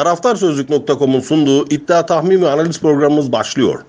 Taraftarsözlük.com'un sunduğu iddia tahmin ve analiz programımız başlıyor.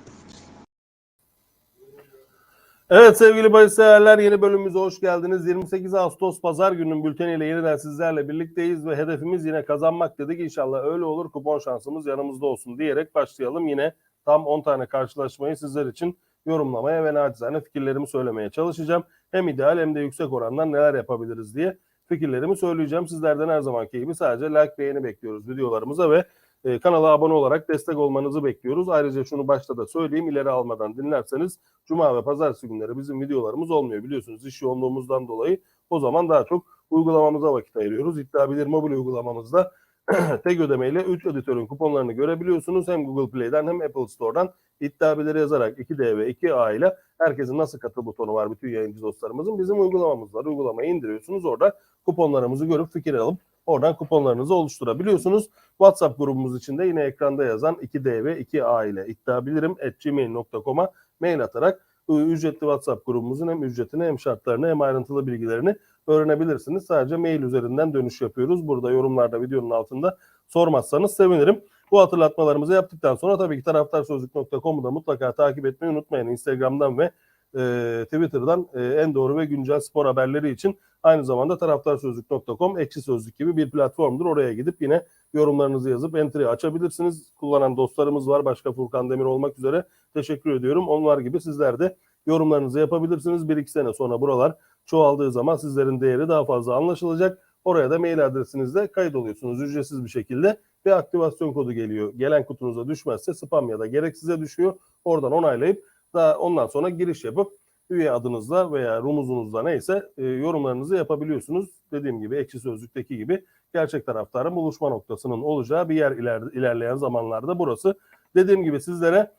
Evet sevgili bahis yeni bölümümüze hoş geldiniz. 28 Ağustos Pazar gününün bülteniyle yeniden sizlerle birlikteyiz ve hedefimiz yine kazanmak dedik. İnşallah öyle olur kupon şansımız yanımızda olsun diyerek başlayalım. Yine tam 10 tane karşılaşmayı sizler için yorumlamaya ve nacizane fikirlerimi söylemeye çalışacağım. Hem ideal hem de yüksek orandan neler yapabiliriz diye fikirlerimi söyleyeceğim. Sizlerden her zamanki gibi sadece like beğeni bekliyoruz videolarımıza ve e, kanala abone olarak destek olmanızı bekliyoruz. Ayrıca şunu başta da söyleyeyim ileri almadan dinlerseniz Cuma ve Pazartesi günleri bizim videolarımız olmuyor biliyorsunuz iş yoğunluğumuzdan dolayı. O zaman daha çok uygulamamıza vakit ayırıyoruz. İddia Bilir mobil uygulamamızda tek ödemeyle 3 editörün kuponlarını görebiliyorsunuz. Hem Google Play'den hem Apple Store'dan iddia yazarak 2D ve 2A ile herkesin nasıl katıl butonu var bütün yayıncı dostlarımızın. Bizim uygulamamız var. Uygulamayı indiriyorsunuz. Orada kuponlarımızı görüp fikir alıp oradan kuponlarınızı oluşturabiliyorsunuz. WhatsApp grubumuz içinde yine ekranda yazan 2D ve 2A ile iddiabilirim gmail.com'a mail atarak ücretli WhatsApp grubumuzun hem ücretini hem şartlarını hem ayrıntılı bilgilerini öğrenebilirsiniz. Sadece mail üzerinden dönüş yapıyoruz. Burada yorumlarda videonun altında sormazsanız sevinirim. Bu hatırlatmalarımızı yaptıktan sonra tabii ki taraftarsözlük.com'u da mutlaka takip etmeyi unutmayın. Instagram'dan ve e, Twitter'dan e, en doğru ve güncel spor haberleri için aynı zamanda taraftarsözlük.com ekşi sözlük gibi bir platformdur. Oraya gidip yine yorumlarınızı yazıp entry açabilirsiniz. Kullanan dostlarımız var. Başka Furkan Demir olmak üzere teşekkür ediyorum. Onlar gibi sizler de yorumlarınızı yapabilirsiniz. Bir iki sene sonra buralar çoğaldığı zaman sizlerin değeri daha fazla anlaşılacak. Oraya da mail adresinizle kayıt oluyorsunuz ücretsiz bir şekilde ve aktivasyon kodu geliyor. Gelen kutunuza düşmezse spam ya da gereksize düşüyor. Oradan onaylayıp daha ondan sonra giriş yapıp üye adınızla veya rumuzunuzla neyse e, yorumlarınızı yapabiliyorsunuz. Dediğim gibi ekşi sözlükteki gibi gerçek taraftarın buluşma noktasının olacağı bir yer iler, ilerleyen zamanlarda burası. Dediğim gibi sizlere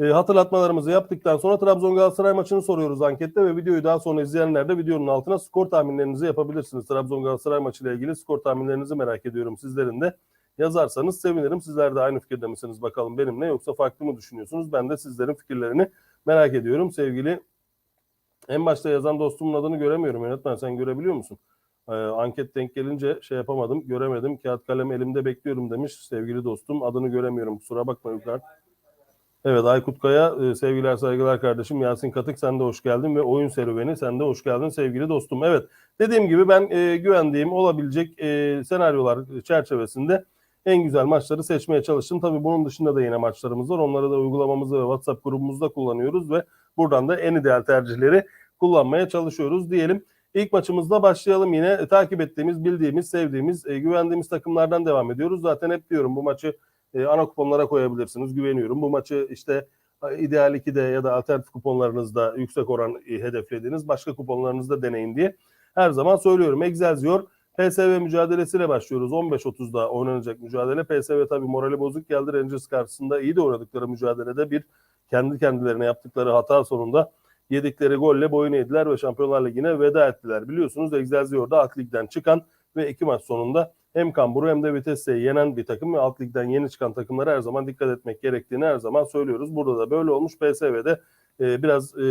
e, hatırlatmalarımızı yaptıktan sonra Trabzon Galatasaray maçını soruyoruz ankette ve videoyu daha sonra izleyenler de videonun altına skor tahminlerinizi yapabilirsiniz. Trabzon Galatasaray maçı ile ilgili skor tahminlerinizi merak ediyorum sizlerin de yazarsanız sevinirim. Sizler de aynı fikirde misiniz bakalım benimle yoksa farklı mı düşünüyorsunuz? Ben de sizlerin fikirlerini merak ediyorum sevgili. En başta yazan dostumun adını göremiyorum yönetmen sen görebiliyor musun? Ee, anket denk gelince şey yapamadım göremedim. Kağıt kalem elimde bekliyorum demiş sevgili dostum. Adını göremiyorum kusura bakma yukarı. Evet Aykut Kaya e, sevgiler saygılar kardeşim Yasin Katık sen de hoş geldin ve oyun serüveni sen de hoş geldin sevgili dostum. Evet dediğim gibi ben e, güvendiğim olabilecek e, senaryolar çerçevesinde en güzel maçları seçmeye çalıştım. Tabii bunun dışında da yine maçlarımız var. Onları da uygulamamızda ve WhatsApp grubumuzda kullanıyoruz ve buradan da en ideal tercihleri kullanmaya çalışıyoruz diyelim. İlk maçımızda başlayalım yine e, takip ettiğimiz, bildiğimiz, sevdiğimiz, e, güvendiğimiz takımlardan devam ediyoruz. Zaten hep diyorum bu maçı e, ana kuponlara koyabilirsiniz. Güveniyorum. Bu maçı işte e, ideal 2'de ya da alternatif kuponlarınızda yüksek oran e, hedeflediğiniz başka kuponlarınızda deneyin diye her zaman söylüyorum. Excelsior PSV mücadelesiyle başlıyoruz. 15.30'da oynanacak mücadele. PSV tabii morali bozuk geldi. Rangers karşısında iyi de oynadıkları mücadelede bir kendi kendilerine yaptıkları hata sonunda yedikleri golle boyun eğdiler ve Şampiyonlar Ligi'ne veda ettiler. Biliyorsunuz Excelsior'da alt ligden çıkan ve iki maç sonunda hem Kambur'u hem de Vitesse'yi yenen bir takım ve alt ligden yeni çıkan takımlara her zaman dikkat etmek gerektiğini her zaman söylüyoruz. Burada da böyle olmuş. PSV'de e, biraz e,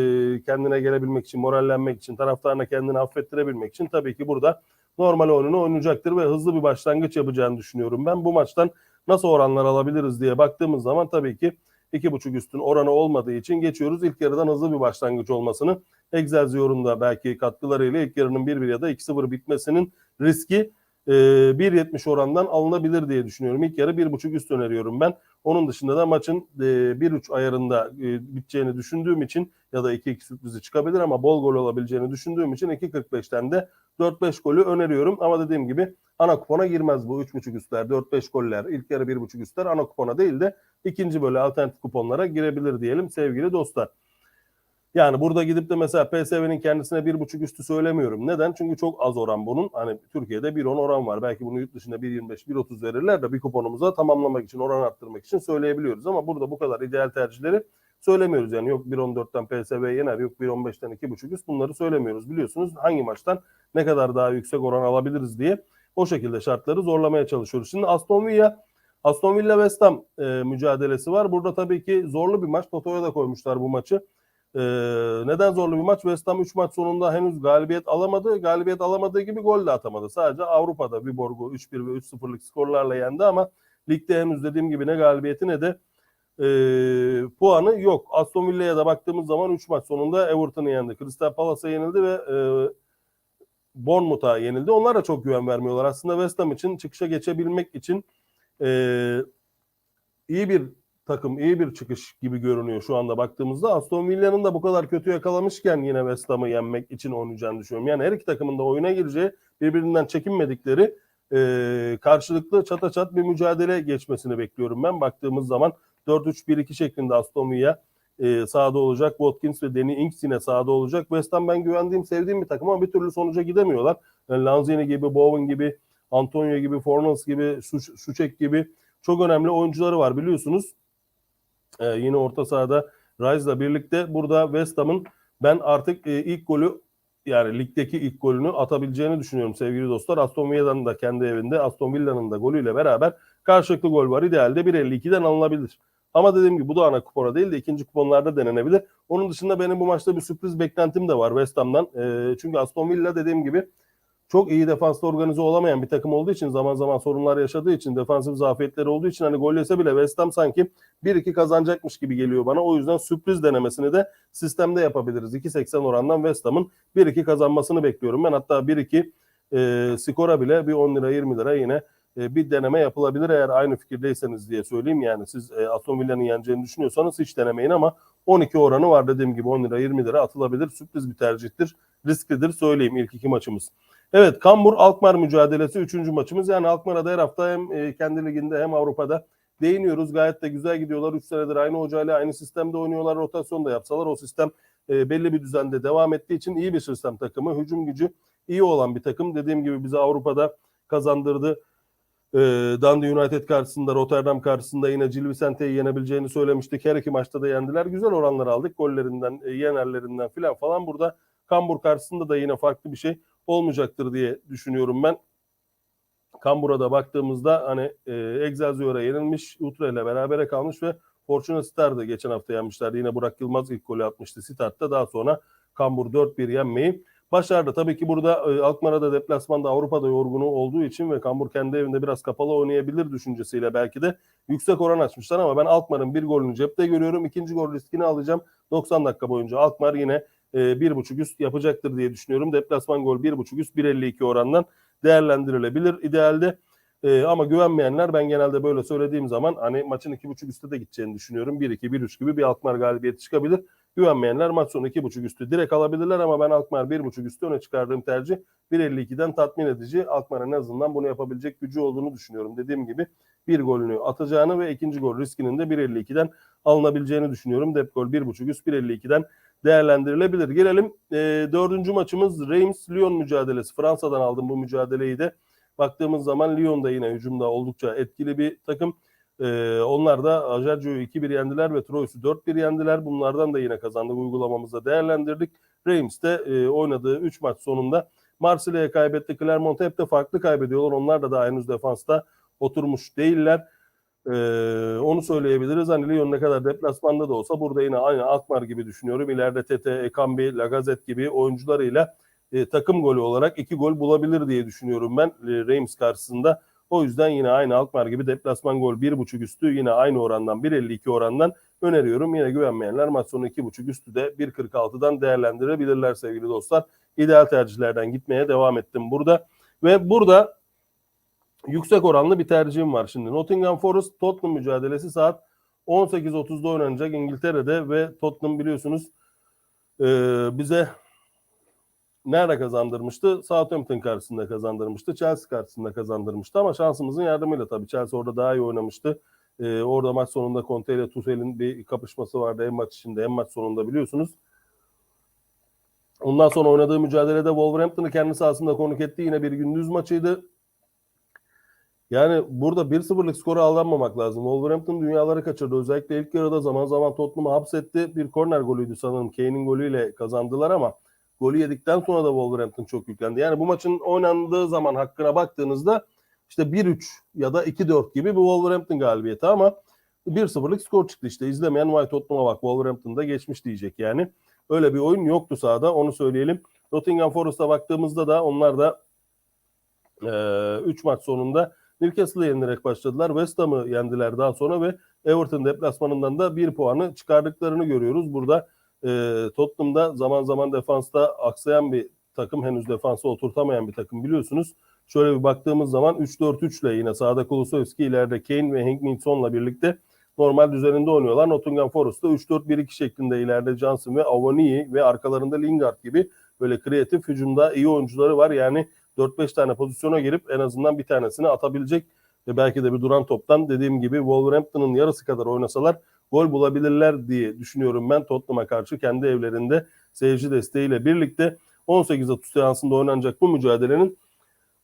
kendine gelebilmek için, morallenmek için, taraftarına kendini affettirebilmek için tabii ki burada normal oyununu oynayacaktır ve hızlı bir başlangıç yapacağını düşünüyorum. Ben bu maçtan nasıl oranlar alabiliriz diye baktığımız zaman tabii ki iki buçuk üstün oranı olmadığı için geçiyoruz. İlk yarıdan hızlı bir başlangıç olmasını Excelsior'un da belki katkılarıyla ilk yarının 1-1 ya da 2-0 bitmesinin riski e, 1.70 orandan alınabilir diye düşünüyorum. İlk yarı 1.5 üst öneriyorum ben. Onun dışında da maçın e, 1-3 ayarında e, biteceğini düşündüğüm için ya da 2-2 sürprizi çıkabilir ama bol gol olabileceğini düşündüğüm için 2.45'ten de 4-5 golü öneriyorum. Ama dediğim gibi ana kupona girmez bu 3.5 üstler, 4-5 goller, ilk yarı 1.5 üstler ana kupona değil de ikinci böyle alternatif kuponlara girebilir diyelim sevgili dostlar. Yani burada gidip de mesela PSV'nin kendisine bir buçuk üstü söylemiyorum. Neden? Çünkü çok az oran bunun. Hani Türkiye'de 1.10 oran var. Belki bunu yurt dışında 1.25, 1.30 verirler de bir kuponumuza tamamlamak için, oran arttırmak için söyleyebiliyoruz. Ama burada bu kadar ideal tercihleri söylemiyoruz. Yani yok 1.14'ten PSV yener, yok 1.15'ten 2.5 üst bunları söylemiyoruz. Biliyorsunuz hangi maçtan ne kadar daha yüksek oran alabiliriz diye o şekilde şartları zorlamaya çalışıyoruz. Şimdi Aston Villa Aston Villa West Ham e, mücadelesi var. Burada tabii ki zorlu bir maç. Toto'ya da koymuşlar bu maçı. Ee, neden zorlu bir maç? West Ham 3 maç sonunda henüz galibiyet alamadı. Galibiyet alamadığı gibi gol de atamadı. Sadece Avrupa'da Viborg'u 3-1 ve 3-0'lık skorlarla yendi ama Ligde henüz dediğim gibi ne galibiyeti ne de e, puanı yok. Aston Villa'ya da baktığımız zaman 3 maç sonunda Everton'ı yendi. Crystal Palace'a yenildi ve e, Bournemouth'a yenildi. Onlar da çok güven vermiyorlar. Aslında West Ham için çıkışa geçebilmek için e, iyi bir takım, iyi bir çıkış gibi görünüyor şu anda baktığımızda. Aston Villa'nın da bu kadar kötü yakalamışken yine West Ham'ı yenmek için oynayacağını düşünüyorum. Yani her iki takımın da oyuna gireceği, birbirinden çekinmedikleri e, karşılıklı çata çat bir mücadele geçmesini bekliyorum ben. Baktığımız zaman 4-3-1-2 şeklinde Aston Villa e, sahada olacak. Watkins ve Danny Ings yine sahada olacak. West Ham ben güvendiğim, sevdiğim bir takım ama bir türlü sonuca gidemiyorlar. Yani Lanzini gibi, Bowen gibi, Antonio gibi, Fornals gibi, Suçek gibi çok önemli oyuncuları var biliyorsunuz. Ee, yine orta sahada Rice'la birlikte burada West Ham'ın ben artık e, ilk golü yani ligdeki ilk golünü atabileceğini düşünüyorum sevgili dostlar. Aston Villa'nın da kendi evinde Aston Villa'nın da golüyle beraber karşılıklı gol var. İdealde 1.52'den alınabilir. Ama dediğim gibi bu da ana kupona değil de ikinci kuponlarda denenebilir. Onun dışında benim bu maçta bir sürpriz beklentim de var West Ham'dan. E, çünkü Aston Villa dediğim gibi çok iyi defansla organize olamayan bir takım olduğu için zaman zaman sorunlar yaşadığı için defansif zafiyetleri olduğu için hani gol yese bile West Ham sanki 1-2 kazanacakmış gibi geliyor bana. O yüzden sürpriz denemesini de sistemde yapabiliriz. 2.80 orandan West Ham'ın 1-2 kazanmasını bekliyorum. Ben hatta 1-2 e, skora bile bir 10 lira 20 lira yine e, bir deneme yapılabilir eğer aynı fikirdeyseniz diye söyleyeyim. Yani siz e, Aston Villa'nın yeneceğini düşünüyorsanız hiç denemeyin ama 12 oranı var dediğim gibi 10 lira 20 lira atılabilir. Sürpriz bir tercihtir. Risklidir söyleyeyim ilk iki maçımız. Evet Kambur Alkmaar mücadelesi 3. maçımız. Yani Alkmaar'a da her hafta hem e, kendi liginde hem Avrupa'da değiniyoruz. Gayet de güzel gidiyorlar. 3 senedir aynı hocayla aynı sistemde oynuyorlar. Rotasyon da yapsalar o sistem e, belli bir düzende devam ettiği için iyi bir sistem takımı. Hücum gücü iyi olan bir takım. Dediğim gibi bize Avrupa'da kazandırdı. E, Dundee United karşısında, Rotterdam karşısında yine Gil Vicente'yi yenebileceğini söylemiştik. Her iki maçta da yendiler. Güzel oranlar aldık. Gollerinden, e, yenerlerinden filan falan. Burada Kambur karşısında da yine farklı bir şey olmayacaktır diye düşünüyorum ben. Kambura'da baktığımızda hani e, Excelsior'a yenilmiş, Utre ile berabere kalmış ve Fortuna Star da geçen hafta yenmişlerdi. Yine Burak Yılmaz ilk golü atmıştı Start'ta. Daha sonra Kambur 4-1 yenmeyi başardı. Tabii ki burada e, Alkmaar'da deplasmanda Avrupa'da yorgunu olduğu için ve Kambur kendi evinde biraz kapalı oynayabilir düşüncesiyle belki de yüksek oran açmışlar ama ben Alkmaar'ın bir golünü cepte görüyorum. İkinci gol riskini alacağım. 90 dakika boyunca Alkmaar yine bir buçuk üst yapacaktır diye düşünüyorum. Deplasman gol bir buçuk üst 1.52 orandan değerlendirilebilir idealde. E, ama güvenmeyenler ben genelde böyle söylediğim zaman hani maçın iki buçuk üstte de gideceğini düşünüyorum. 1-2, 1-3 gibi bir Alkmaar galibiyeti çıkabilir. Güvenmeyenler maç sonu iki buçuk üstü direkt alabilirler ama ben Alkmaar bir buçuk üstü öne çıkardığım tercih 1.52'den tatmin edici. Alkmaar'ın en azından bunu yapabilecek gücü olduğunu düşünüyorum. Dediğim gibi bir golünü atacağını ve ikinci gol riskinin de 1.52'den alınabileceğini düşünüyorum. Dep gol 1.5 üst 1.52'den değerlendirilebilir. Gelelim e, dördüncü maçımız Reims-Lyon mücadelesi. Fransa'dan aldım bu mücadeleyi de. Baktığımız zaman Lyon da yine hücumda oldukça etkili bir takım. E, onlar da Ajacio'yu 2-1 yendiler ve Troyes'u 4-1 yendiler. Bunlardan da yine kazandık uygulamamızda değerlendirdik. Reims de e, oynadığı 3 maç sonunda Marsilya'ya kaybetti. Clermont hep de farklı kaybediyorlar. Onlar da daha henüz defansta oturmuş değiller. Ee, onu söyleyebiliriz. Hani Lyon ne kadar deplasmanda da olsa burada yine aynı Alkmaar gibi düşünüyorum. İleride Tete, Ekambi, Lagazette gibi oyuncularıyla e, takım golü olarak iki gol bulabilir diye düşünüyorum ben e, Reims karşısında. O yüzden yine aynı Alkmaar gibi deplasman gol 1.5 üstü yine aynı orandan 1.52 orandan öneriyorum. Yine güvenmeyenler maç sonu 2.5 üstü de 1.46'dan değerlendirebilirler sevgili dostlar. İdeal tercihlerden gitmeye devam ettim burada. Ve burada yüksek oranlı bir tercihim var şimdi. Nottingham Forest Tottenham mücadelesi saat 18.30'da oynanacak İngiltere'de ve Tottenham biliyorsunuz e, bize nerede kazandırmıştı? Southampton karşısında kazandırmıştı. Chelsea karşısında kazandırmıştı ama şansımızın yardımıyla tabii. Chelsea orada daha iyi oynamıştı. E, orada maç sonunda Conte ile Tuchel'in bir kapışması vardı hem maç içinde hem maç sonunda biliyorsunuz. Ondan sonra oynadığı mücadelede Wolverhampton'ı kendi sahasında konuk etti. Yine bir gündüz maçıydı. Yani burada 1-0'lık skora aldanmamak lazım. Wolverhampton dünyaları kaçırdı. Özellikle ilk yarıda zaman zaman Tottenham'ı hapsetti. Bir korner golüydü sanırım. Kane'in golüyle kazandılar ama golü yedikten sonra da Wolverhampton çok yüklendi. Yani bu maçın oynandığı zaman hakkına baktığınızda işte 1-3 ya da 2-4 gibi bir Wolverhampton galibiyeti ama 1-0'lık skor çıktı işte. İzlemeyen White Tottenham'a bak Wolverhampton'da geçmiş diyecek yani. Öyle bir oyun yoktu sahada onu söyleyelim. Nottingham Forest'a baktığımızda da onlar da 3 e, maç sonunda Newcastle'ı yenerek başladılar. West Ham'ı yendiler daha sonra ve Everton deplasmanından da bir puanı çıkardıklarını görüyoruz. Burada e, Tottenham'da zaman zaman defansta aksayan bir takım. Henüz defansa oturtamayan bir takım biliyorsunuz. Şöyle bir baktığımız zaman 3-4-3 ile yine sağda Kulusevski ileride Kane ve Hank Minson'la birlikte normal düzeninde oynuyorlar. Nottingham Forest'ta 3-4-1-2 şeklinde ileride Johnson ve Avani ve arkalarında Lingard gibi böyle kreatif hücumda iyi oyuncuları var. Yani 4-5 tane pozisyona girip en azından bir tanesini atabilecek ve belki de bir duran toptan dediğim gibi Wolverhampton'ın yarısı kadar oynasalar gol bulabilirler diye düşünüyorum ben Tottenham'a karşı kendi evlerinde seyirci desteğiyle birlikte 18-30 seansında oynanacak bu mücadelenin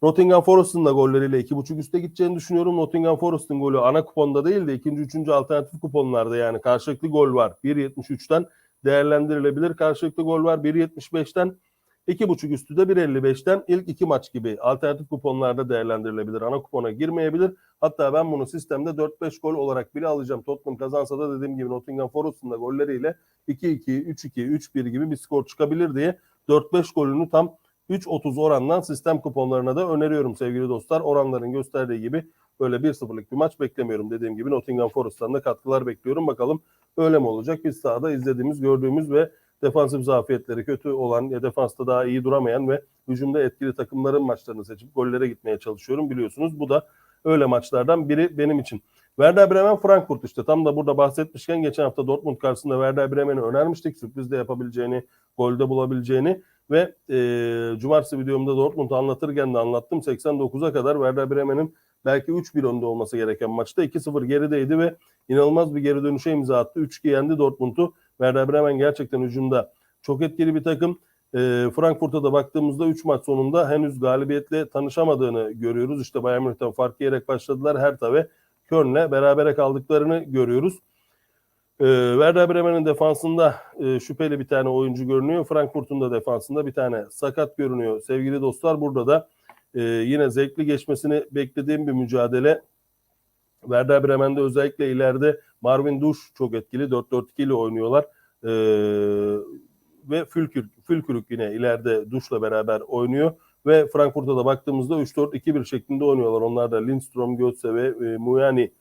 Nottingham Forest'ın da golleriyle 2.5 üste gideceğini düşünüyorum. Nottingham Forest'ın golü ana kuponda değil de ikinci, üçüncü alternatif kuponlarda yani karşılıklı gol var. 1.73'ten değerlendirilebilir. Karşılıklı gol var 1.75'ten 2.5 üstü de 1.55'ten ilk iki maç gibi alternatif kuponlarda değerlendirilebilir. Ana kupona girmeyebilir. Hatta ben bunu sistemde 4-5 gol olarak bile alacağım. Tottenham kazansa da dediğim gibi Nottingham Forest'ın da golleriyle 2-2, 3-2, 3-1 gibi bir skor çıkabilir diye 4-5 golünü tam 3.30 orandan sistem kuponlarına da öneriyorum sevgili dostlar. Oranların gösterdiği gibi böyle 1-0'lık bir maç beklemiyorum. Dediğim gibi Nottingham Forest'tan da katkılar bekliyorum. Bakalım öyle mi olacak? Biz sahada izlediğimiz, gördüğümüz ve defansif zafiyetleri kötü olan ya defansta daha iyi duramayan ve hücumda etkili takımların maçlarını seçip gollere gitmeye çalışıyorum biliyorsunuz. Bu da öyle maçlardan biri benim için. Werder Bremen Frankfurt işte tam da burada bahsetmişken geçen hafta Dortmund karşısında Werder Bremen'i önermiştik. Sürpriz de yapabileceğini, golde bulabileceğini ve e, cumartesi videomda Dortmund'u anlatırken de anlattım. 89'a kadar Werder Bremen'in belki 3-1 önde olması gereken maçta 2-0 gerideydi ve inanılmaz bir geri dönüşe imza attı. 3-2 yendi Dortmund'u. Werder Bremen gerçekten hücumda çok etkili bir takım. E, Frankfurt'a da baktığımızda 3 maç sonunda henüz galibiyetle tanışamadığını görüyoruz. İşte Bayern Münih'ten fark yiyerek başladılar. Hertha ve Köln'le berabere kaldıklarını görüyoruz. E, Werder Bremen'in defansında e, şüpheli bir tane oyuncu görünüyor. Frankfurt'un da defansında bir tane sakat görünüyor. Sevgili dostlar burada da e, yine zevkli geçmesini beklediğim bir mücadele. Werder Bremen'de özellikle ileride Marvin Duş çok etkili. 4-4-2 ile oynuyorlar. E, ve Fülkür, Fülkürük yine ileride Duş'la beraber oynuyor. Ve Frankfurt'a da baktığımızda 3-4-2-1 şeklinde oynuyorlar. Onlar da Lindstrom, Götze ve e, Muyani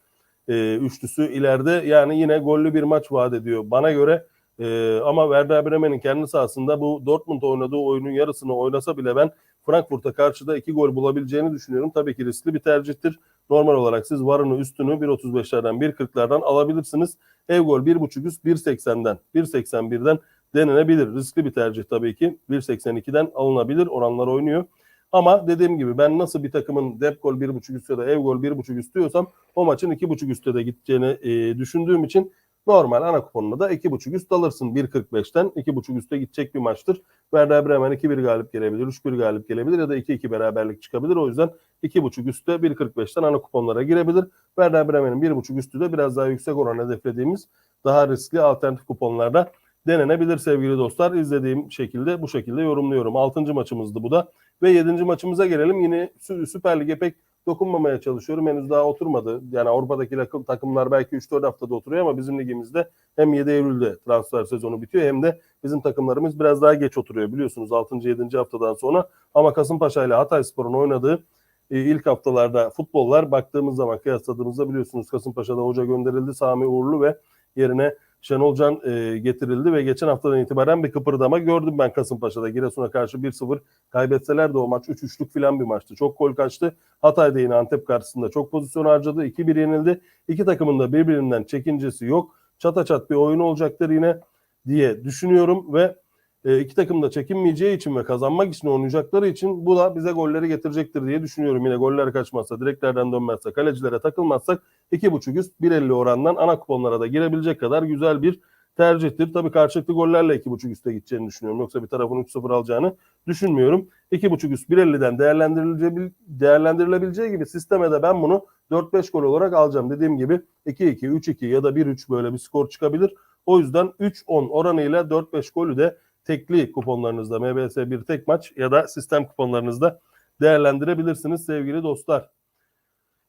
e, üçlüsü ileride. Yani yine gollü bir maç vaat ediyor bana göre. E, ama Werder Bremen'in kendi sahasında bu Dortmund oynadığı oyunun yarısını oynasa bile ben Frankfurt'a karşı da iki gol bulabileceğini düşünüyorum. Tabii ki riskli bir tercihtir. Normal olarak siz varını üstünü 1.35'lerden 1.40'lardan alabilirsiniz. Ev gol 1.5 üst 1.80'den 1.81'den denenebilir. Riskli bir tercih tabii ki. 1.82'den alınabilir. Oranlar oynuyor. Ama dediğim gibi ben nasıl bir takımın dep gol 1.5 üst ya da ev gol 1.5 üst diyorsam o maçın 2.5 üstte de gideceğini e, düşündüğüm için normal ana kuponuna da 2.5 üst alırsın 1.45'ten 2.5 üste gidecek bir maçtır. Werder Bremen 2-1 galip gelebilir, 3-1 galip gelebilir ya da 2-2 beraberlik çıkabilir. O yüzden 2.5 üstte 1.45'ten ana kuponlara girebilir. Werder Bremen'in 1.5 üstü de biraz daha yüksek oran hedeflediğimiz daha riskli alternatif kuponlarda denenebilir sevgili dostlar. İzlediğim şekilde bu şekilde yorumluyorum. 6. maçımızdı bu da. Ve 7. maçımıza gelelim. Yine Süper Lig'e pek dokunmamaya çalışıyorum. Henüz daha oturmadı. Yani Avrupa'daki takımlar belki 3-4 haftada oturuyor ama bizim ligimizde hem 7 Eylül'de transfer sezonu bitiyor hem de bizim takımlarımız biraz daha geç oturuyor biliyorsunuz 6. 7. haftadan sonra. Ama Kasımpaşa ile Hatayspor'un oynadığı e, ilk haftalarda futbollar baktığımız zaman kıyasladığımızda biliyorsunuz Kasımpaşa'da hoca gönderildi Sami Uğurlu ve yerine Şenol Can e, getirildi ve geçen haftadan itibaren bir kıpırdama gördüm ben Kasımpaşa'da. Giresun'a karşı 1-0 kaybetseler de o maç 3-3'lük filan bir maçtı. Çok gol kaçtı. Hatay'da yine Antep karşısında çok pozisyon harcadı. 2-1 yenildi. İki takımın da birbirinden çekincesi yok. Çata çat bir oyun olacaktır yine diye düşünüyorum ve e, iki takım da çekinmeyeceği için ve kazanmak için oynayacakları için bu da bize golleri getirecektir diye düşünüyorum. Yine goller kaçmazsa, direklerden dönmezse, kalecilere takılmazsak 2.5 üst 1.50 orandan ana kuponlara da girebilecek kadar güzel bir tercihtir. Tabii karşılıklı gollerle 2.5 üste gideceğini düşünüyorum. Yoksa bir tarafın 3-0 alacağını düşünmüyorum. 2.5 üst 1.50'den değerlendirilebileceği, değerlendirilebileceği gibi sisteme de ben bunu 4-5 gol olarak alacağım. Dediğim gibi 2-2, 3-2 ya da 1-3 böyle bir skor çıkabilir. O yüzden 3-10 oranıyla 4-5 golü de tekli kuponlarınızda MBS bir tek maç ya da sistem kuponlarınızda değerlendirebilirsiniz sevgili dostlar.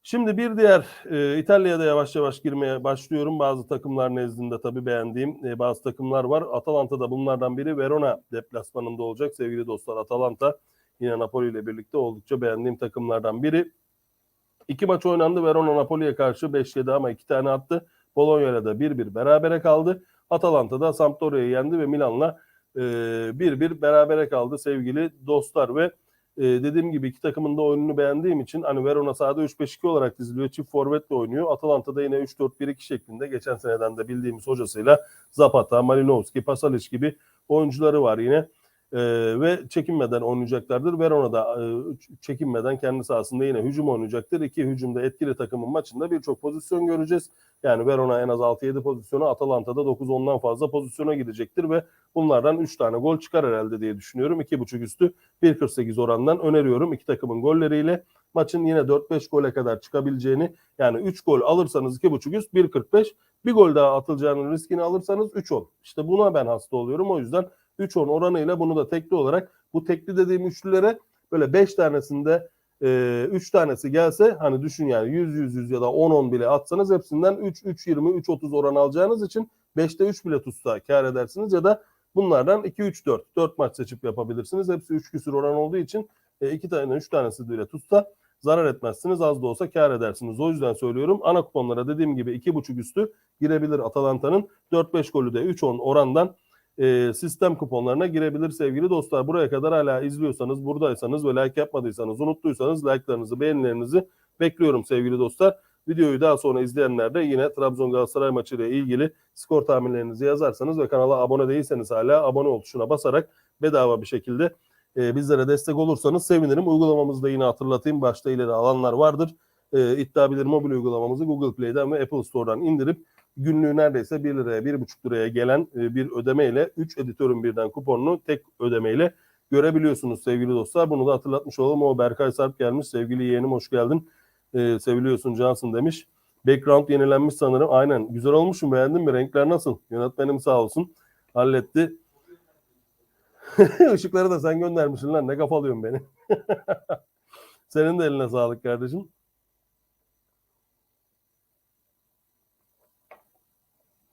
Şimdi bir diğer e, İtalya'da yavaş yavaş girmeye başlıyorum. Bazı takımlar nezdinde tabii beğendiğim e, bazı takımlar var. Atalanta'da bunlardan biri Verona deplasmanında olacak sevgili dostlar. Atalanta yine Napoli ile birlikte oldukça beğendiğim takımlardan biri. İki maç oynandı. Verona Napoli'ye karşı 5-7 ama iki tane attı. Bolonya'yla da 1-1 berabere kaldı. Atalanta da Sampdoria'yı yendi ve Milan'la e, 1-1 berabere kaldı sevgili dostlar ve e, dediğim gibi iki takımın da oyununu beğendiğim için hani Verona sahada 3-5-2 olarak diziliyor. Çift forvetle oynuyor. Atalanta da yine 3-4-1-2 şeklinde geçen seneden de bildiğimiz hocasıyla Zapata, Malinowski, Pasalic gibi oyuncuları var yine. E, ve çekinmeden oynayacaklardır. Verona da e, çekinmeden kendi sahasında yine hücum oynayacaktır. İki hücumda etkili takımın maçında birçok pozisyon göreceğiz. Yani Verona en az 6-7 pozisyona, Atalanta'da 9-10'dan fazla pozisyona girecektir ve bunlardan 3 tane gol çıkar herhalde diye düşünüyorum. 2.5 üstü 1.48 orandan öneriyorum iki takımın golleriyle. Maçın yine 4-5 gole kadar çıkabileceğini yani 3 gol alırsanız 2.5 üst 1.45 bir gol daha atılacağının riskini alırsanız 3-10. İşte buna ben hasta oluyorum. O yüzden 3-10 oranıyla bunu da tekli olarak bu tekli dediğim üçlülere böyle 5 tanesinde 3 tanesi gelse hani düşün yani 100-100-100 ya da 10-10 bile atsanız hepsinden 3-3-20 3-30 oran alacağınız için 5'te 3 bile tutsa kar edersiniz ya da bunlardan 2-3-4 4 maç seçip yapabilirsiniz. Hepsi 3 küsür oran olduğu için 2 tane 3 tanesi bile tutsa zarar etmezsiniz. Az da olsa kar edersiniz. O yüzden söylüyorum. Ana kuponlara dediğim gibi 2.5 üstü girebilir Atalanta'nın. 4-5 golü de 3-10 orandan e, sistem kuponlarına girebilir sevgili dostlar. Buraya kadar hala izliyorsanız, buradaysanız ve like yapmadıysanız, unuttuysanız like'larınızı, beğenilerinizi bekliyorum sevgili dostlar. Videoyu daha sonra izleyenler de yine Trabzon Galatasaray maçı ile ilgili skor tahminlerinizi yazarsanız ve kanala abone değilseniz hala abone ol tuşuna basarak bedava bir şekilde e, bizlere destek olursanız sevinirim. Uygulamamızı da yine hatırlatayım. Başta ileri alanlar vardır. E, İddia Bilir mobil uygulamamızı Google Play'den ve Apple Store'dan indirip günlüğü neredeyse 1 liraya 1,5 liraya gelen e, bir ödemeyle 3 editörün birden kuponunu tek ödemeyle görebiliyorsunuz sevgili dostlar. Bunu da hatırlatmış olalım. O Berkay Sarp gelmiş. Sevgili yeğenim hoş geldin. E, seviliyorsun Cansın demiş. Background yenilenmiş sanırım. Aynen. Güzel olmuşum. Beğendin mi? Renkler nasıl? Yönetmenim sağ olsun. Halletti. Işıkları da sen göndermişsin lan. Ne kafalıyorsun beni. Senin de eline sağlık kardeşim.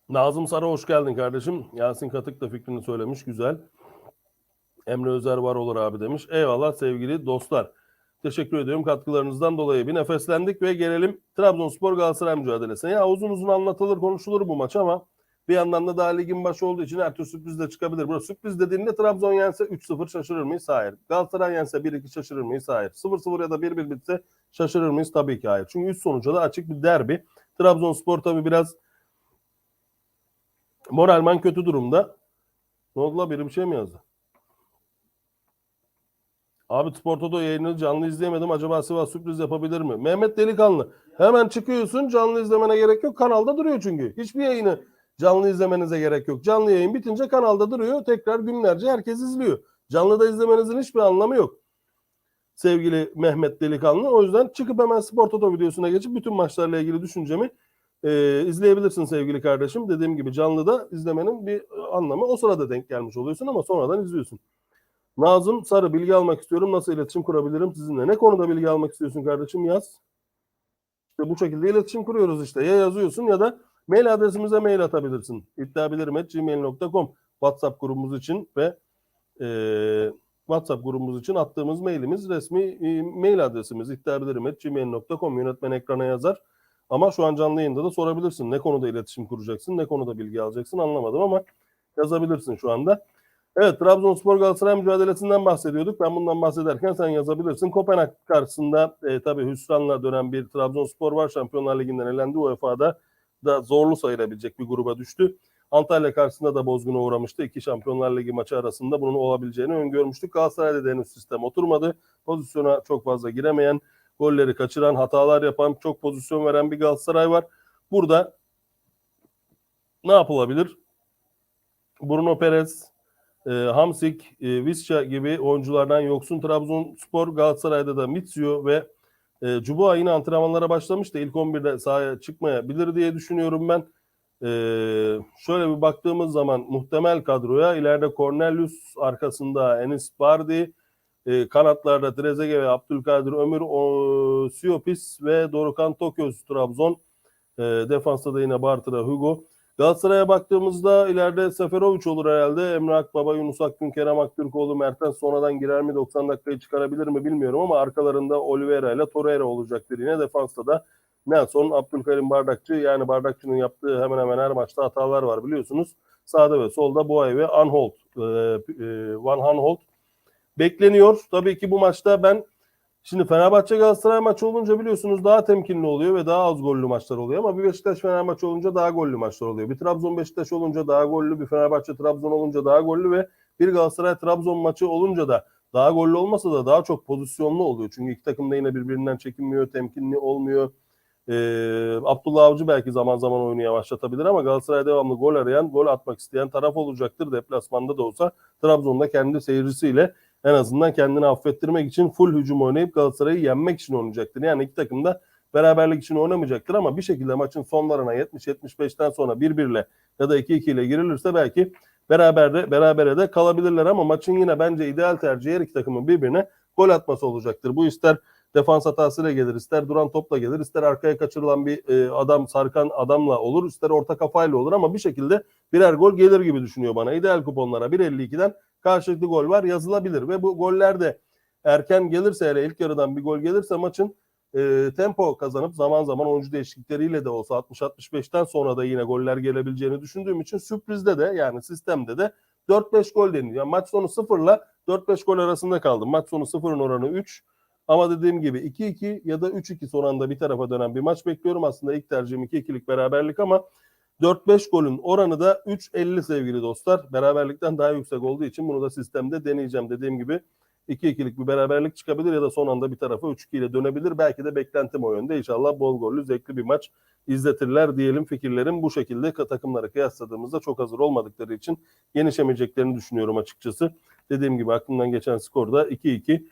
Nazım Sarı hoş geldin kardeşim. Yasin Katık da fikrini söylemiş. Güzel. Emre Özer var olur abi demiş. Eyvallah sevgili dostlar. Teşekkür ediyorum katkılarınızdan dolayı. Bir nefeslendik ve gelelim Trabzonspor Galatasaray mücadelesine. Ya uzun uzun anlatılır konuşulur bu maç ama bir yandan da daha ligin başı olduğu için her türlü sürpriz de çıkabilir. Burada sürpriz dediğinde Trabzon yense 3-0 şaşırır mıyız? Hayır. Galatasaray yense 1-2 şaşırır mıyız? Hayır. 0-0 ya da 1-1 bitse şaşırır mıyız? Tabii ki hayır. Çünkü üst sonuca da açık bir derbi. Trabzonspor tabii biraz moralman kötü durumda. Ne oldu la biri bir şey mi yazdı? Abi Sporto'da yayını canlı izleyemedim. Acaba Sivas sürpriz yapabilir mi? Mehmet Delikanlı. Hemen çıkıyorsun. Canlı izlemene gerek yok. Kanalda duruyor çünkü. Hiçbir yayını canlı izlemenize gerek yok. Canlı yayın bitince kanalda duruyor. Tekrar günlerce herkes izliyor. Canlıda izlemenizin hiçbir anlamı yok. Sevgili Mehmet Delikanlı. O yüzden çıkıp hemen Sportoto videosuna geçip bütün maçlarla ilgili düşüncemi e, izleyebilirsin sevgili kardeşim. Dediğim gibi canlıda izlemenin bir anlamı o sırada denk gelmiş oluyorsun ama sonradan izliyorsun. Nazım Sarı bilgi almak istiyorum. Nasıl iletişim kurabilirim sizinle? Ne konuda bilgi almak istiyorsun kardeşim? Yaz. İşte bu şekilde iletişim kuruyoruz işte. Ya yazıyorsun ya da mail adresimize mail atabilirsin. iddiabilirim.gmail.com WhatsApp grubumuz için ve e, WhatsApp grubumuz için attığımız mailimiz resmi e, mail adresimiz iddiabilirim.gmail.com yönetmen ekrana yazar. Ama şu an canlı yayında da sorabilirsin. Ne konuda iletişim kuracaksın, ne konuda bilgi alacaksın anlamadım ama yazabilirsin şu anda. Evet Trabzonspor Galatasaray mücadelesinden bahsediyorduk. Ben bundan bahsederken sen yazabilirsin. Kopenhag karşısında e, tabii hüsranla dönen bir Trabzonspor var. Şampiyonlar Ligi'nden elendi. UEFA'da da zorlu sayılabilecek bir gruba düştü. Antalya karşısında da bozguna uğramıştı. İki Şampiyonlar Ligi maçı arasında bunun olabileceğini öngörmüştük. Galatasaray'da da henüz sistem oturmadı. Pozisyona çok fazla giremeyen, golleri kaçıran, hatalar yapan, çok pozisyon veren bir Galatasaray var. Burada ne yapılabilir? Bruno Perez, e, Hamsik, e, Visca gibi oyunculardan yoksun Trabzonspor Galatasaray'da da Mitsio ve e, Cuba yine antrenmanlara başlamıştı. İlk 11'de sahaya çıkmayabilir diye düşünüyorum ben. E, şöyle bir baktığımız zaman muhtemel kadroya ileride Cornelius arkasında Enis Bardi, e, kanatlarda Trezeguet ve Abdülkadir Ömür, o, Siopis ve Dorukan Toköz Trabzon. E, defansta da yine Bartra, Hugo. Galatasaray'a baktığımızda ileride Seferovic olur herhalde. Emre Akbaba, Yunus Akgün, Kerem Aktürkoğlu, Mertens sonradan girer mi 90 dakikayı çıkarabilir mi bilmiyorum ama arkalarında Oliveira ile Torreira olacaktır yine. Defansta da Nelson, Abdülkerim Bardakçı yani Bardakçı'nın yaptığı hemen hemen her maçta hatalar var biliyorsunuz. Sağda ve solda Boay ve Anholt, e, e, Van Anholt bekleniyor. Tabii ki bu maçta ben Şimdi Fenerbahçe Galatasaray maçı olunca biliyorsunuz daha temkinli oluyor ve daha az gollü maçlar oluyor ama bir Beşiktaş Fener maçı olunca daha gollü maçlar oluyor. Bir Trabzon Beşiktaş olunca daha gollü, bir Fenerbahçe Trabzon olunca daha gollü ve bir Galatasaray Trabzon maçı olunca da daha gollü olmasa da daha çok pozisyonlu oluyor. Çünkü iki takım da yine birbirinden çekinmiyor, temkinli olmuyor. Ee, Abdullah Avcı belki zaman zaman oyunu yavaşlatabilir ama Galatasaray devamlı gol arayan, gol atmak isteyen taraf olacaktır. Deplasmanda da olsa Trabzon'da kendi seyircisiyle en azından kendini affettirmek için full hücum oynayıp Galatasaray'ı yenmek için oynayacaktır. Yani iki takım da beraberlik için oynamayacaktır ama bir şekilde maçın sonlarına 70-75'ten sonra birbirle ya da 2-2 ile girilirse belki beraberde berabere de kalabilirler ama maçın yine bence ideal tercihi her iki takımın birbirine gol atması olacaktır. Bu ister defans hatasıyla gelir, ister duran topla gelir, ister arkaya kaçırılan bir e, adam sarkan adamla olur, ister orta kafayla olur ama bir şekilde birer gol gelir gibi düşünüyor bana. İdeal kuponlara 1.52'den karşılıklı gol var yazılabilir ve bu goller de erken gelirse hele ilk yarıdan bir gol gelirse maçın e, tempo kazanıp zaman zaman oyuncu değişiklikleriyle de olsa 60-65'ten sonra da yine goller gelebileceğini düşündüğüm için sürprizde de yani sistemde de 4-5 gol deniyor. Yani maç sonu 0'la 4-5 gol arasında kaldım. Maç sonu 0'ın oranı 3. Ama dediğim gibi 2-2 ya da 3-2 son anda bir tarafa dönen bir maç bekliyorum. Aslında ilk tercihim 2-2'lik beraberlik ama 4-5 golün oranı da 3.50 sevgili dostlar. Beraberlikten daha yüksek olduğu için bunu da sistemde deneyeceğim. Dediğim gibi 2-2'lik bir beraberlik çıkabilir ya da son anda bir tarafa 3-2 ile dönebilir. Belki de beklentim o yönde. İnşallah bol gollü zevkli bir maç izletirler diyelim. Fikirlerim bu şekilde takımları kıyasladığımızda çok hazır olmadıkları için yenişemeyeceklerini düşünüyorum açıkçası. Dediğim gibi aklımdan geçen skor da 2-2.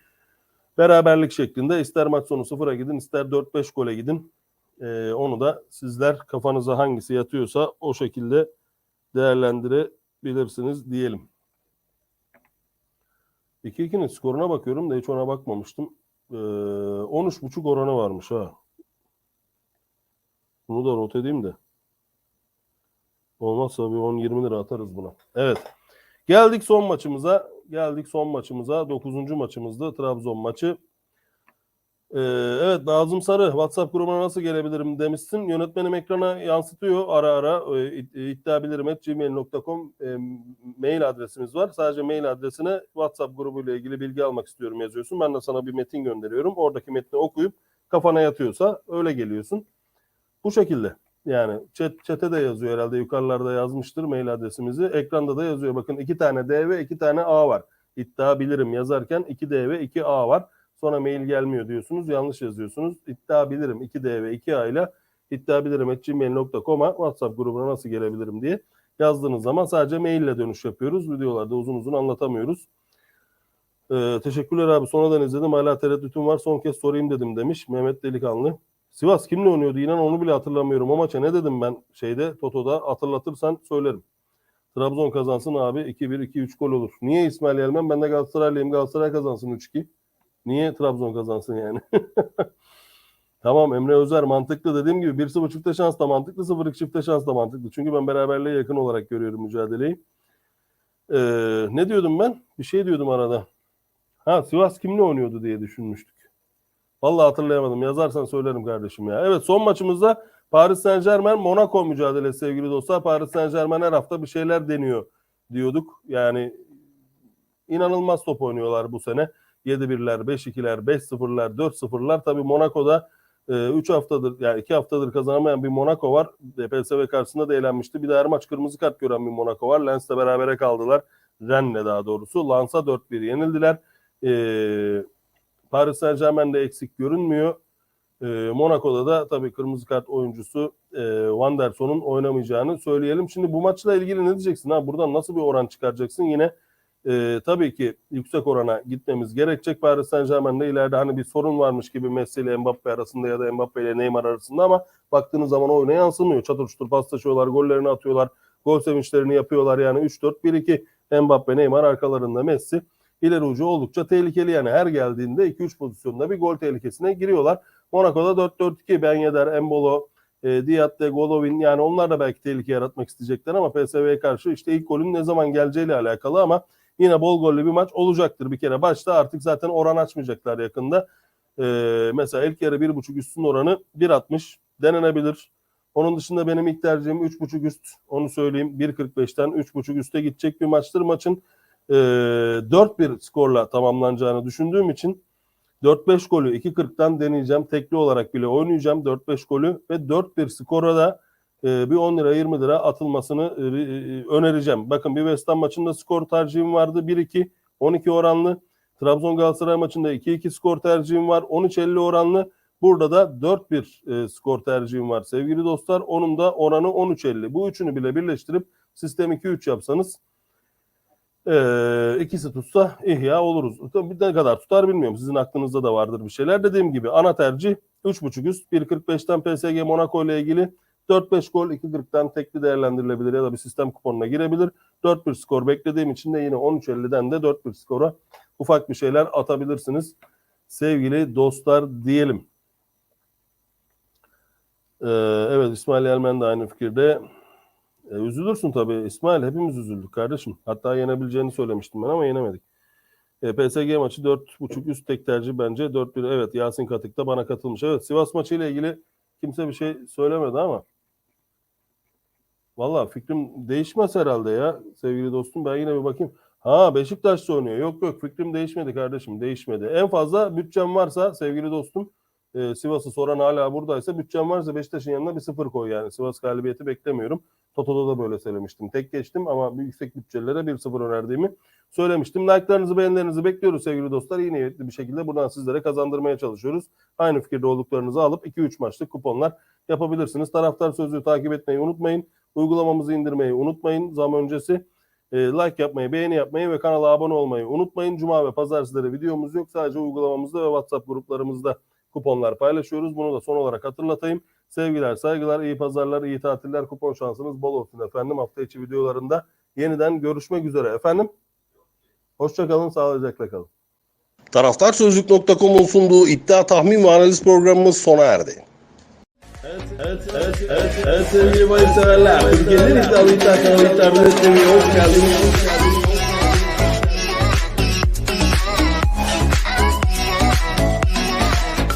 Beraberlik şeklinde ister maç sonu 0'a gidin ister 4-5 gole gidin. Ee, onu da sizler kafanıza hangisi yatıyorsa o şekilde değerlendirebilirsiniz diyelim. 2-2'nin skoruna bakıyorum da hiç ona bakmamıştım. Ee, 13.5 oranı varmış ha. Bunu da not edeyim de. Olmazsa bir 10-20 lira atarız buna. Evet. Geldik son maçımıza. Geldik son maçımıza. 9. maçımızda Trabzon maçı. Ee, evet Nazım Sarı WhatsApp grubuna nasıl gelebilirim demişsin. Yönetmenim ekrana yansıtıyor ara ara. E, iddiabilirim.gmail.com e, mail adresimiz var. Sadece mail adresine WhatsApp grubuyla ilgili bilgi almak istiyorum yazıyorsun. Ben de sana bir metin gönderiyorum. Oradaki metni okuyup kafana yatıyorsa öyle geliyorsun. Bu şekilde. Yani chat, chat'e de yazıyor herhalde yukarılarda yazmıştır mail adresimizi. Ekranda da yazıyor. Bakın iki tane D ve iki tane A var. İddia bilirim yazarken 2D ve 2A var. Sonra mail gelmiyor diyorsunuz. Yanlış yazıyorsunuz. İddia bilirim 2D ve 2A ile iddiabilirim.gmail.com'a WhatsApp grubuna nasıl gelebilirim diye yazdığınız zaman sadece mail ile dönüş yapıyoruz. Videolarda uzun uzun anlatamıyoruz. Ee, teşekkürler abi. Sonradan izledim. Hala tereddütüm var. Son kez sorayım dedim demiş Mehmet Delikanlı. Sivas kimle oynuyordu? İnan onu bile hatırlamıyorum. O maça ne dedim ben şeyde Toto'da hatırlatırsan söylerim. Trabzon kazansın abi 2-1 2-3 gol olur. Niye İsmail Yermen? Ben de Galatasaraylıyım. Galatasaray kazansın 3-2. Niye Trabzon kazansın yani? tamam Emre Özer mantıklı dediğim gibi 1-0 çifte şans da mantıklı 0-2 çifte şans da mantıklı. Çünkü ben beraberliğe yakın olarak görüyorum mücadeleyi. Ee, ne diyordum ben? Bir şey diyordum arada. Ha Sivas kimle oynuyordu diye düşünmüştük. Vallahi hatırlayamadım. Yazarsan söylerim kardeşim ya. Evet son maçımızda Paris Saint Germain Monaco mücadelesi sevgili dostlar. Paris Saint Germain her hafta bir şeyler deniyor diyorduk. Yani inanılmaz top oynuyorlar bu sene. 7-1'ler, 5-2'ler, 5-0'lar, 4-0'lar. Tabii Monaco'da 3 e, haftadır yani 2 haftadır kazanamayan bir Monaco var. PSV karşısında da eğlenmişti. Bir de her maç kırmızı kart gören bir Monaco var. Lens'le berabere kaldılar. Rennes'le daha doğrusu. Lans'a 4-1 yenildiler. Ee, Paris Saint Germain'de eksik görünmüyor. E, Monaco'da da tabii kırmızı kart oyuncusu e, Wanderson'un oynamayacağını söyleyelim. Şimdi bu maçla ilgili ne diyeceksin? Ha buradan nasıl bir oran çıkaracaksın? Yine e, tabii ki yüksek orana gitmemiz gerekecek. Paris Saint Germain'de ileride hani bir sorun varmış gibi Messi ile Mbappe arasında ya da Mbappe ile Neymar arasında ama baktığınız zaman oyuna yansımıyor. Çatır çutur paslaşıyorlar, gollerini atıyorlar, gol sevinçlerini yapıyorlar. Yani 3-4-1-2 Mbappe, Neymar arkalarında Messi ileri ucu oldukça tehlikeli yani her geldiğinde 2-3 pozisyonda bir gol tehlikesine giriyorlar. Monaco'da 4-4-2 Ben Yedder, Embolo, e, Diatte, Golovin yani onlar da belki tehlike yaratmak isteyecekler ama PSV'ye karşı işte ilk golün ne zaman geleceğiyle alakalı ama yine bol gollü bir maç olacaktır bir kere. Başta artık zaten oran açmayacaklar yakında. E, mesela ilk yarı 1.5 üstün oranı 1.60 denenebilir. Onun dışında benim ilk tercihim 3.5 üst. Onu söyleyeyim. 1.45'ten 3.5 üste gidecek bir maçtır. Maçın e, 4-1 skorla tamamlanacağını düşündüğüm için 4-5 golü 2.40'tan deneyeceğim. Tekli olarak bile oynayacağım 4-5 golü ve 4-1 skora da e, bir 10 lira 20 lira atılmasını e, önereceğim. Bakın bir West Ham maçında skor tercihim vardı 1-2 12 oranlı. Trabzon Galatasaray maçında 2-2 skor tercihim var 13.50 oranlı. Burada da 4-1 e, skor tercihim var sevgili dostlar. Onun da oranı 13.50. Bu üçünü bile birleştirip sistem 2-3 yapsanız e, ikisi tutsa ihya oluruz. Tabii ne kadar tutar bilmiyorum. Sizin aklınızda da vardır bir şeyler. Dediğim gibi ana tercih 3.5 üst. 1.45'ten PSG Monaco ile ilgili 4-5 gol 2.40'tan tekli değerlendirilebilir ya da bir sistem kuponuna girebilir. 4-1 skor beklediğim için de yine 13.50'den de 4-1 skora ufak bir şeyler atabilirsiniz. Sevgili dostlar diyelim. Ee, evet İsmail Yelmen de aynı fikirde. Ee, üzülürsün tabii İsmail. Hepimiz üzüldük kardeşim. Hatta yenebileceğini söylemiştim ben ama yenemedik. Ee, PSG maçı 4.5 üst tek tercih bence. 4-1 evet Yasin Katık da bana katılmış. Evet Sivas maçı ile ilgili kimse bir şey söylemedi ama Valla fikrim değişmez herhalde ya sevgili dostum. Ben yine bir bakayım. Ha Beşiktaş da oynuyor. Yok yok fikrim değişmedi kardeşim. Değişmedi. En fazla bütçem varsa sevgili dostum e, Sivas'ı soran hala buradaysa bütçem varsa Beşiktaş'ın yanına bir sıfır koy yani. Sivas galibiyeti beklemiyorum. Toto'da da böyle söylemiştim. Tek geçtim ama bir yüksek bütçelere 1-0 önerdiğimi söylemiştim. Like'larınızı beğenilerinizi bekliyoruz sevgili dostlar. İyi niyetli bir şekilde buradan sizlere kazandırmaya çalışıyoruz. Aynı fikirde olduklarınızı alıp 2-3 maçlık kuponlar yapabilirsiniz. Taraftar sözlüğü takip etmeyi unutmayın. Uygulamamızı indirmeyi unutmayın. Zam öncesi e, like yapmayı, beğeni yapmayı ve kanala abone olmayı unutmayın. Cuma ve pazartesileri videomuz yok. Sadece uygulamamızda ve WhatsApp gruplarımızda kuponlar paylaşıyoruz. Bunu da son olarak hatırlatayım. Sevgiler, saygılar, iyi pazarlar, iyi tatiller, kupon şansınız bol olsun efendim. Hafta içi videolarında yeniden görüşmek üzere efendim. Hoşçakalın, sağlıcakla kalın. Taraftarsözlük.com'un sunduğu iddia tahmin ve analiz programımız sona erdi. Evet, sevgili bayı severler. Türkiye'nin iddialı iddia kanalı iddia hoş geldiniz.